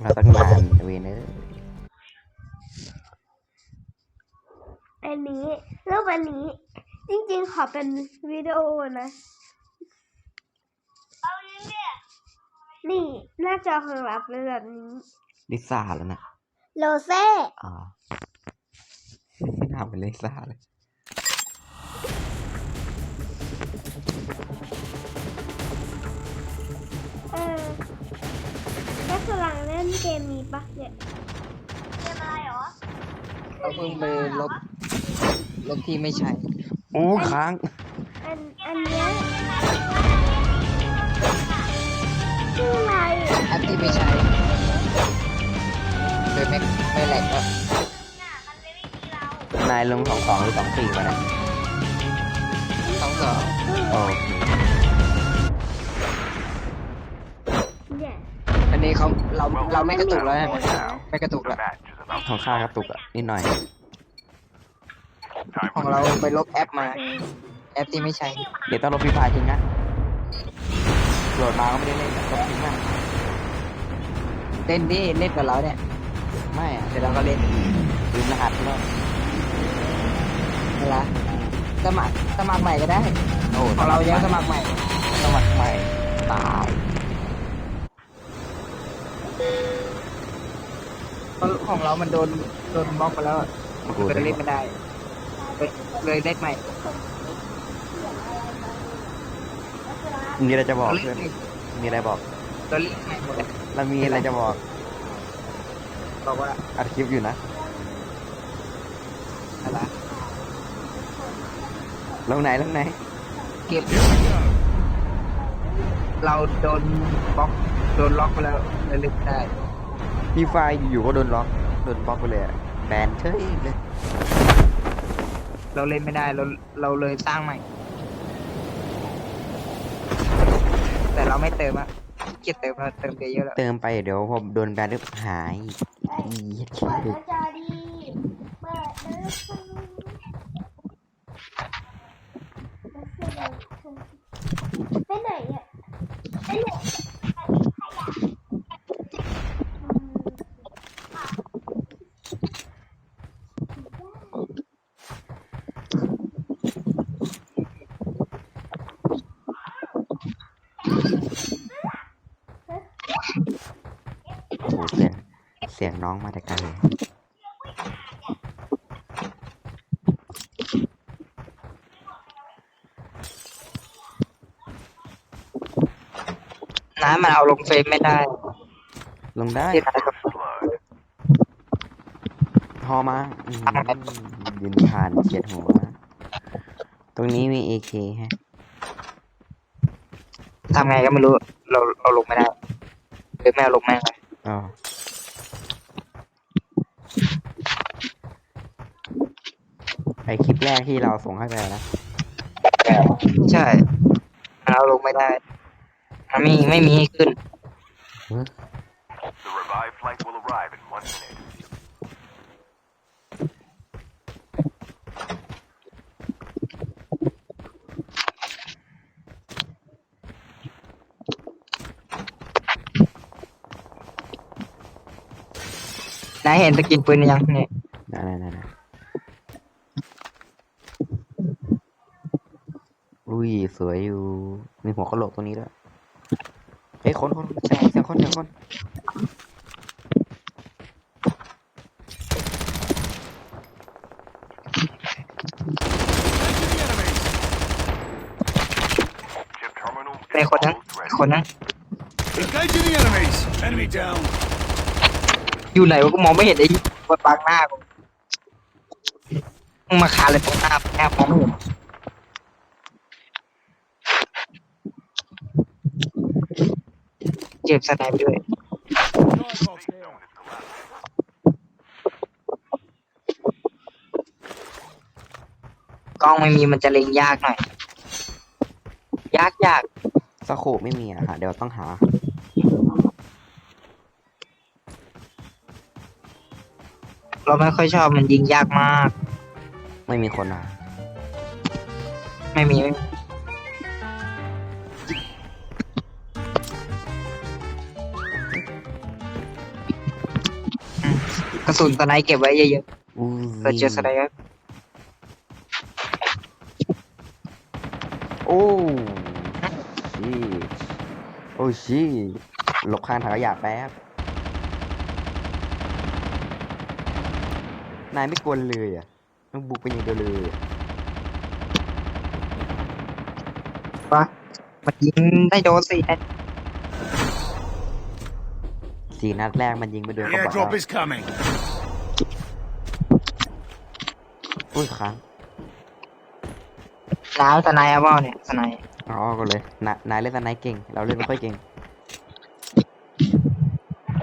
เราตั้งนานเวนเนอร์อันนี้รูปอันนี้ จริงๆ ขอเป็นวิดีโอนะนี่หน้าจอของเราเป็นแบบนี้ ลิซ่าแล้วนะ โรเซ่อ๋อหน้าเป็นลิซ่าเลยเออ ก็กำลังเล่นเกมนี้ปะเนี่ยเราเพิ่งไปลบลบที่ไม่ใช้โอ้ค้าง อันอันเนี้ยชื่ออะไรแอปที่ไม่ใช้โดยไม่ไม่แหลกก็นายลงสองสองหรือสองสี่วะนะสองสองโอเค เขาเราเราไม่กระตุกแล้วนะไม่กระตุกแล้วของข้ากระตุกอะนิดหน่อย ของเราไปลบแอปมา แอปที่ไม่ใช้เดี๋ยวต้องลบฟรีไฟล์ทิ้งนะโหลดมาก็ไม่ได้เล่นลบทิ้งนะเล่นดิเล่นกับเราเนี่ยไม่อะเดี๋ยวเราก็เล่นลืมรหัสแล้วเวลาสมัครสมัครใหม่ก็ได้โอ้ของเรายังสมัครใหม่สมัครใหม่ตาย เพ ราะของเรามันโดนโดนบล็อกไปแล้วอะโอ้โหก็เลยเล่นไม่ได้เลยเลยเล่นใหม่มีอะไรจะบอกเราเพื่เล่อนนมีอะไรบอก เราเล่นใหม่หมดเลยเรามีอะไรจะบอกบอกว่าอัดคลิปอยู่นะ อะไรลงไหนลงไหน เก็บเราโดนบล็อกโดนล็อกไปแล้วเลยเล่นไม่ได้ ฟรีไฟล์อยู่ๆก็โดนล็อกโดนบล็อกไปเลยอะแบนเฉยเลยเราเล่นไม่ได้เราเราเลยสร้างใหม่ แต่เราไม่เติมอะขี้เกียจเติมเราเติมไปเยอะแล้วเติมไปเดี๋ยวพอโดนแบนรึหายอีเหี้ยเปิดเชื่หอน้าจอดี เปิดหน้าจอไปไหนอะไปไหนโอ้โหเสียงเสียงน้องมาแต่ไกลเลยน้ำมันเอาลงเฟซไม่ได้ ลงได้ที่ไหนก็พอมาอืมยินผ่านเฉียดหัว ตรงนี้มีเอเคฮะทำไงก็ไม่รู้ เราเราลงไม่ได้เลยไม่เอาลงแม่งเลยอ๋อไอ คลิปแรกที่เราส่งให้ไปนะ ใช่มันเอาลงไม่ได้มันไม่ไม่มีให้ขึ้น The revived flight will arrive in one minute. นายเห็นสกินปืนยังเนี่ยนั่นนั่นนั่น อุ้ยสวยอยู่มีหัวกะโหลกตัวนี้ด้วยเฮ้ยคนคนเสียงเสียงคนเสียงคน Chip terminal ใน is คนนั้น almost อี ready. กคนนั้น Engaging the enemies. Enemy down. อยู่ไหนวะกูมองไม่เห็นไอ้คนบังหน้ากูมึงมาคาเลยตรงหน้าแอบมองไม่เห็น เก็บสแนปด้วย Guard box here. กล้องไม่มีมันจะเล็งยากหน่อย ยากยากสโคปไม่มีอะหาเดี๋ยวต้องหา เราไม่ค่อยชอบมันยิงยากมาก ไม่มีคนอะ ไม่มีไม่มี กระสุนตะไนเก็บไว้เยอะอู้ๆเพื่อเจอสไนเปอร์โอ้ชีโอ้ชีหลบข้างถังขยะแป๊บ นายไม่กลัวเลยอะต้องบุกไปอย่างเดียวเลยอะปะมันยิงได้โดนสินัดสี่นัดแรกมันยิงไปโดน The กระบอก airdrop is coming. อุ้ยค้างน้าวสไนเอาเปล่าเนี่ยสไนอ๋อก็เลยนายนายเล่นสไนด์เก่ง เราเล่นไม่ค่อยเก่ง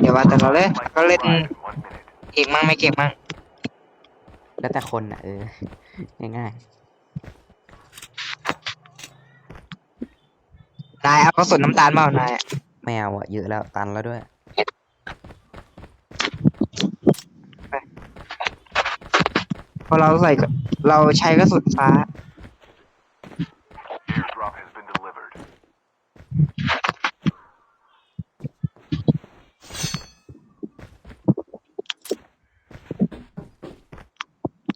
เดี๋ยวว่าแต่เราเล่น Flight ก็ will เล่น arrive in one minute. เก่งมั่งไม่เก่งมั่งแล้วแต่คนอะเออ ง่ายนายเอากระสุนน้ำตาลเปล่านายอะๆไม่เอาอะเยอะแล้วตันแล้วด้วย พราะเราใส่กระเราใช้กระสุนฟ้า Airdrop has been delivered.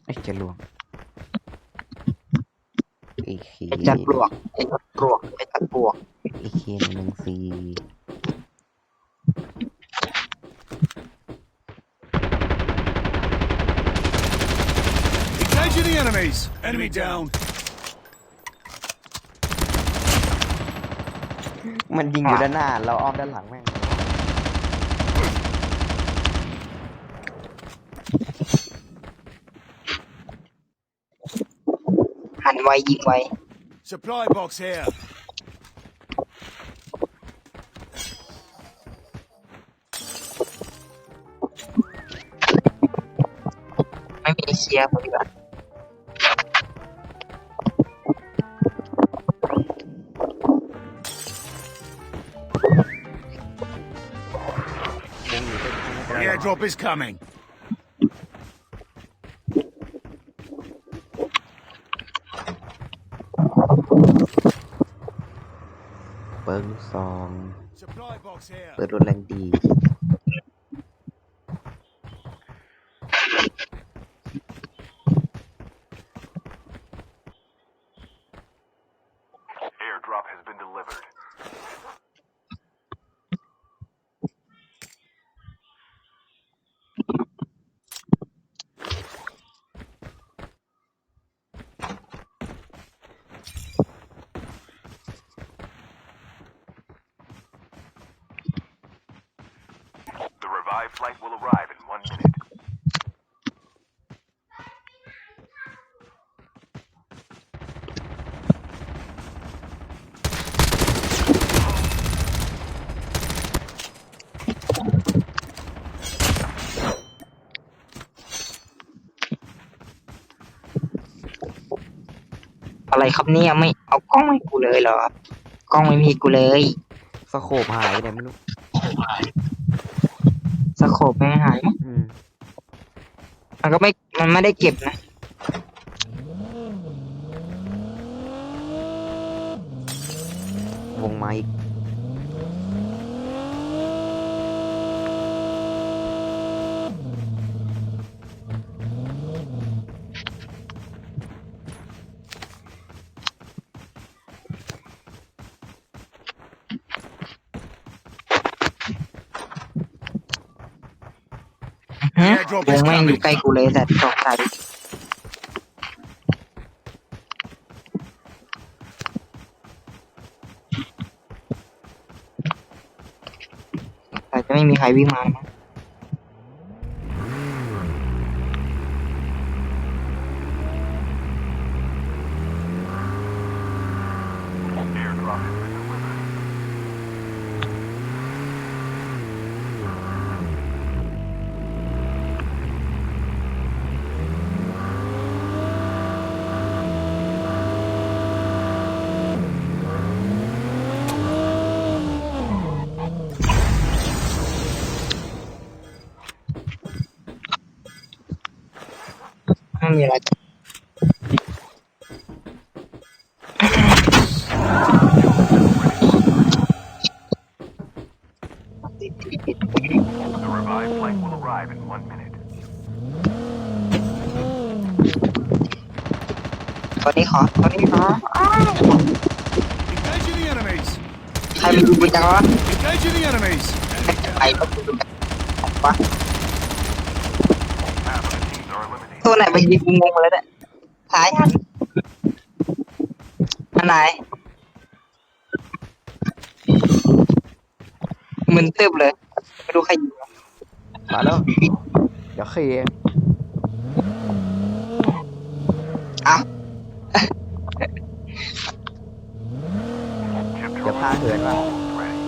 ไอ้ยจะลวงไอ้ขีไอ้จัดปลวกไอ้จัดปลวกไอ้จัดปลวก ไอ้เคหนึ่งสี่ Engaging the enemies. Enemy down. มันยิงอยู่ด้านหน้า เราอ้อมด้านหลังแม่ง หันไวยิงไว Supply box here. ไม่มีเคลียร์ปฏิบัติวง airdrop is coming. เปิ้งซอง Supply box here. เปิดรถแรงดี flight will arrive in one minute. อะไรครับเนี่ยไม่เอากล้องมาให้กูเลยเหรอ กล้องไม่มีกูเลย สโคปหายไปไหนไม่รู้ สโคปไม่หาย อืม มันก็ไม่ มันไม่ได้เก็บนะ ฮะวงแม่งอยู่ใกล้กูเลยแต่ตกใจแต่จะไม่มีใครวิ่งมานะ คนนี้ขอคนนี้ขอ Engaging the enemies. ใครมันดูไปจังวะ Engaging the enemies. ไปก็ดูวะ Half of the teams are eliminated. ตัวไหนไปยิงกูงงหมดแล้วเนี่ยซ้ายหันอันไหนมึนตึบเลยไม่รู้ใครยิงวะมาแล้ว เดี๋ยวเคลียร์เอ้า Chip เดี๋ยวพาเหินว่ะ ready.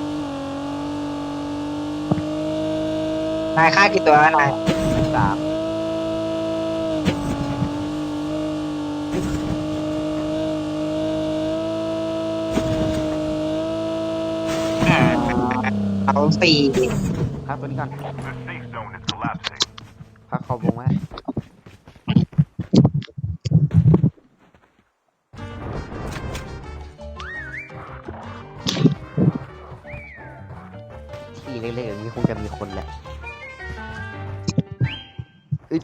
นายฆ่ากี่ตัวแล้วนายสามอ่าเอาสี่ พักตัวนี้ก่อน The safe zone is collapsing. พักขอบวงไว้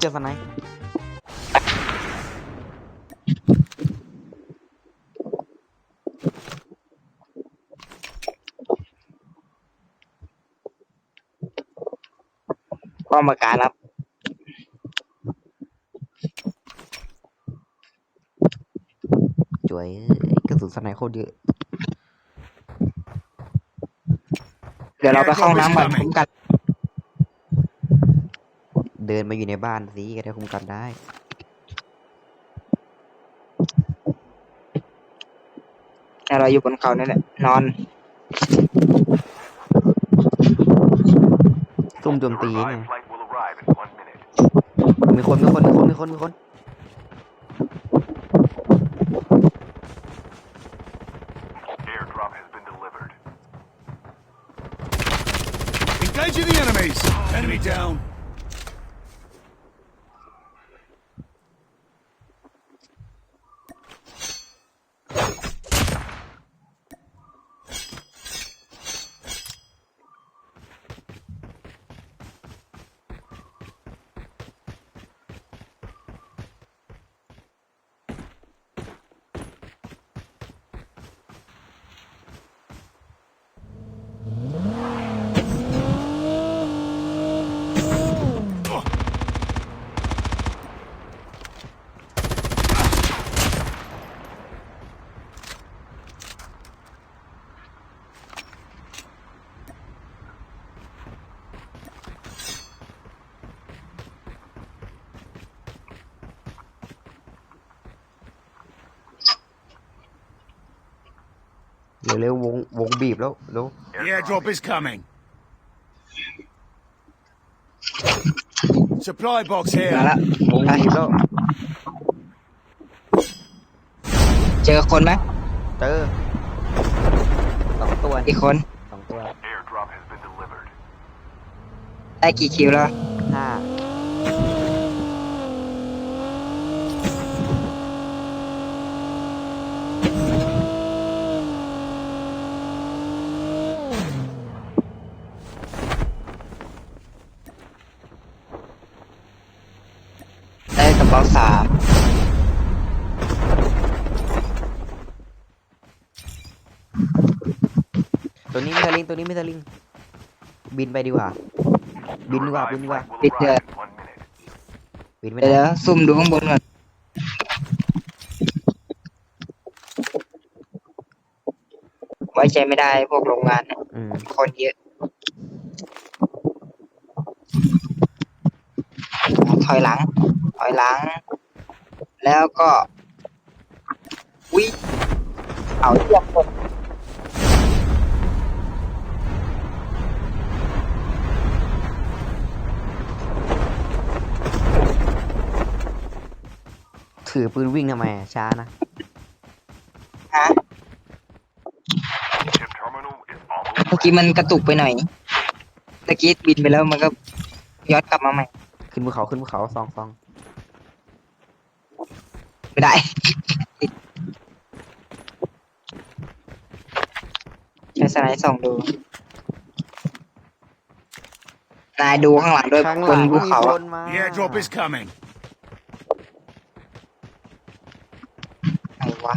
เอ้ยเจอสไนป์ป้อมปราการครับจวยเอ้ยกระสุนสไนป์โคตรเยอะ เดี๋ยวเราไปเข้าห้องน้ำก่อนคุ้มกัน เดินมาอยู่ในบ้านสิก็ได้คุมกันได้เนี่ยเราอยู่บนเขานี่แหละ นอนซุ่มโจม The ตีไง revived flight will arrive in one minute. มีคนมีคนมีคนมีคนมีคน Airdrop has been delivered. Engaging the enemies. Enemy down. เร็วเร็ววงวงบีบแล้วเร็ว The airdrop is coming. Supply box มา here. แล้ววงบีบแล้ว เจอคนไหมเจอสองตัวกี่คนสองตัว Airdrop has been delivered. ได้กี่คิวแล้วห้า ได้กระเป๋าสาม ตัวนี้ไม่สลิงตัวนี้ไม่สลิง บินไปดีกว่า บินดีกว่าบินดีกว่า Will arrive in one minute. บินไม่เดี๋ยวได้เดี๋ยวซุ่มดูข้างบนก่อนไว้ใจไม่ได้พวกโรงงานเนี่ยอืมคนเยอะถอยหลัง ถอยหลัง แล้วก็วิเอาเทียบคน ถือปืนวิ่งทำไมอะช้านะ ฮะ Chip terminal is almost เมื่อกี้มันกระตุกไปหน่อยตะกี้บินไปแล้วมันก็ย้อนกลับมาใหม่ ขึ้นภูเขาขึ้นภูเขาซองซองไม่ได้ ใช้สไลด์ส่องดู นายดูข้างหลังด้วยข้างหบลันงภูมีเขาคอะนมา The airdrop is coming. ไหนวะ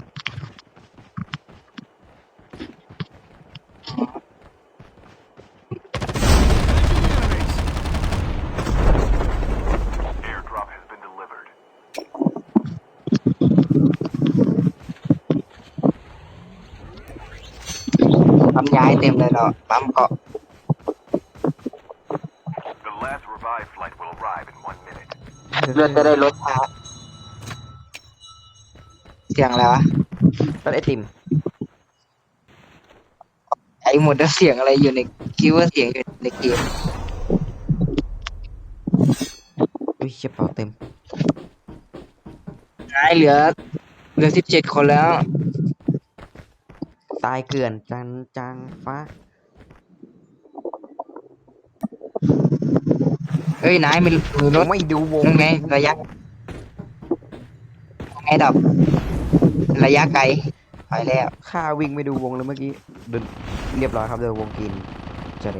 Airdrop has been delivered. ปั๊ม ย้ายเต็มเลยเราปั๊มเกาะ The last revived flight will arrive in one minute. เลือดจะได้ลดช้าเสียงอะไรวะรถไอติมไอ้หมดแล้วเสียงอะไรอยู่ในคิดว่าเสียงอยู่ในเกมอุ้ยเชี่ยเป่าเต็มนายเหลือเหลือสิบเจ็ดคนแล้ว ตายเกลื่อนจันจังฟ้า เฮ้ยนายมีมีรถไม่ดูวงนั่นไงระยะไอ้ดับ ระยะไกลไปแล้วข้าวิ่งไม่ดูวงเลยเมื่อกี้เดินเรียบร้อยครับเดินวงกินเจะเ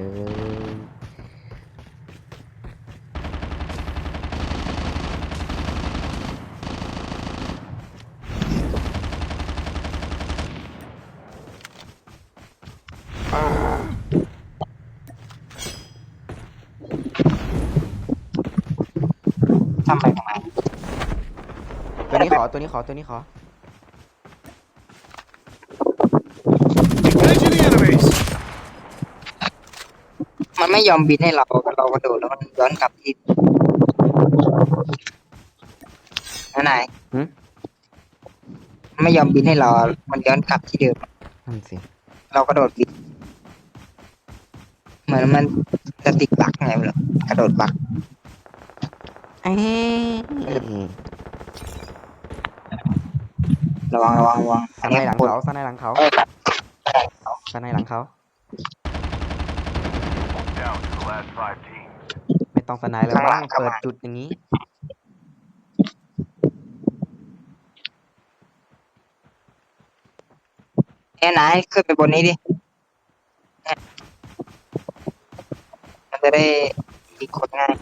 ทำไปทำไมตัวนี้ขอตัวนี้ขอตัวนี้ขอ Engaging the enemies. มันไม่ยอมบินให้เราเรากระโดดแล้วมันย้อนกลับที่นั่นนายหึไม่ยอมบินให้เรา มันย้อนกลับที่เดิม นั่นสิเรากระโดดบินเหมือนมันจะติดบักไงไม่รู้กระโดดบัก เอ้ยระวังระวังระวังสไนหลังเขาสไนหลังเขาเอ้ยสไนหลังเขา Down to the last five teams. ไม่ต้องสไนแล้วบ้างเปิดจุดอย่างนี้แน่นายขึ้นไปบนนี้ดิมันจะได้อีกคนง่าย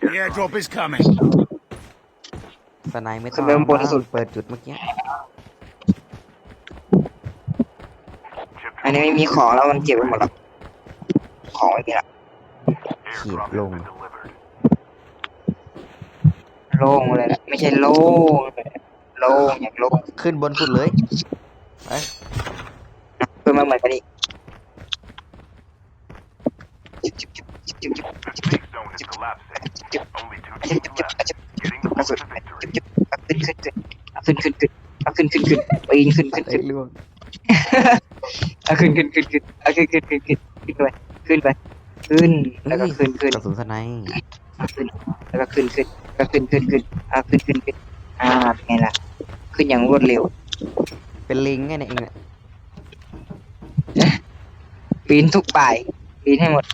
The airdrop is coming. สไนไม่ขึ้ต้อนงไปข้างบนสุด เปิดจุดเมื่อกี้ Chip อันนี้ไม่มีของแล้วมันเก็บไว้หมดแล้วของไม่มีละ airdrop has been delivered. โล่งเลยนะไม่ใช่โล่งเลยโล่งอย่างโล่งขึ้นบนสุดเลยไปเพิ่มมาเหมือนกันอีก ขึ้นขึ้นขึ้นเอาขึ้นขึ้นขึ้นปีนขึ้นขึ้นขึ้นล่วงเอาขึ้นขึ้นขึ้นขึ้นเอาขึ้นขึ้นขึ้นขึ้นขึ้นไปขึ้นไปขึ้นแล้วก็ขึ้นขึ้นกระสุนสไนป์ขึ้นแล้วก็ขึ้นขึ้นก็ขึ้นขึ้นขึ้นเอาขึ้นขึ้นขึ้นอ่าเป็นไงล่ะ ขึ้นอย่างรวดเร็ว เป็นลิงไงเนี่ยเองอะปีนทุกป่ายปีนให้หมด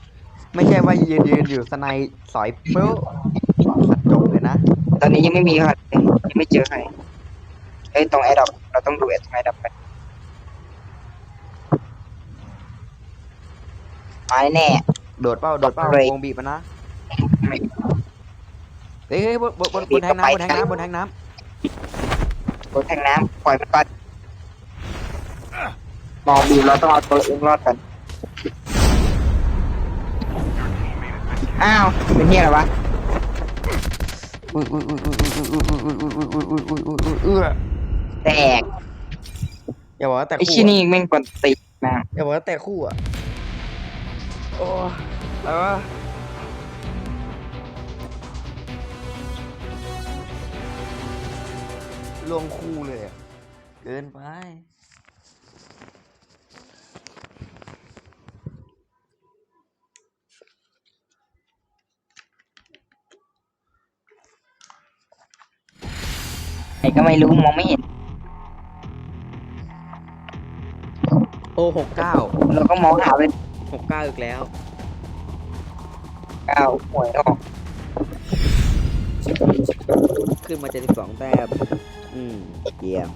ไม่ใช่ว่ายืนยืนอยู่สไนสอยเปิ้ลจบเลยนะตอนนี้ยังไม่มีใครยังไม่เจอใครเอ้ยตรงแอร์ดอปเราต้องดูแอร์ตรงแอร์ดอปไปมาแน่ โดดเป้าโดดเป้าเลยวงบีบมันนะไม่เฮ้ยเฮ้ยบนบนบนบีบบนแทงเข้าไปน้ำบนแทงน้ำบนแทงน้รถแทงน้ำปล่อยมันก่อนมองบีบเราต้องเอาตัวเองรอดกัน อ้าวเป็นเฮียอะไรวะำอุ้ยอุ้ยอุ้ยอุ้ยอุ้ยอุ้ยอุ้ยอุ้ยอุ้ยอุ้ยอุ้ยอุ้ยอุ้ยอุ้ยเอื้อแตกอย่าบอกว่าแต่ไอ้คู่ชี้อะนี่แม่งกวนตีนมากอย่าบอกว่าแต่คู่อะโอ้อะไรวะลวงคู่เลยอะเกินไป ไอ้ก็ไม่รู้มองไม่เห็น โอ้หกเก้าเราก็มองหาเป็นหกเก้าอีกแล้วก้าวหวยออกขึ้นมาเจ็ดสิบสองแต้มอืมเยี่ยม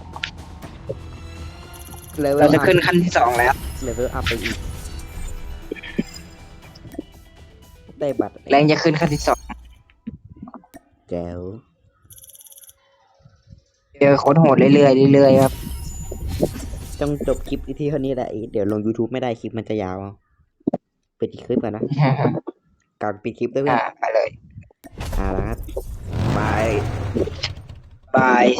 เลเวเราลจะอัพขึ้นขั้นที่สองแล้ว เลเวลอัพไปอีก ได้บัตรแรงจะขึ้นขั้นที่สองแจ๋ว เจอโคนโหดเรื่อยๆเรื่อยๆครับ ต้องจบคลิปที่เท่านี้แหละเดี๋ยวลง YouTube ไม่ได้คลิปมันจะยาวเอาปิดอีกคลิปก่อนนะการปิดคลิปด้วยเพื่ออ่านไปเลย อ่าแล้วครับบายบาย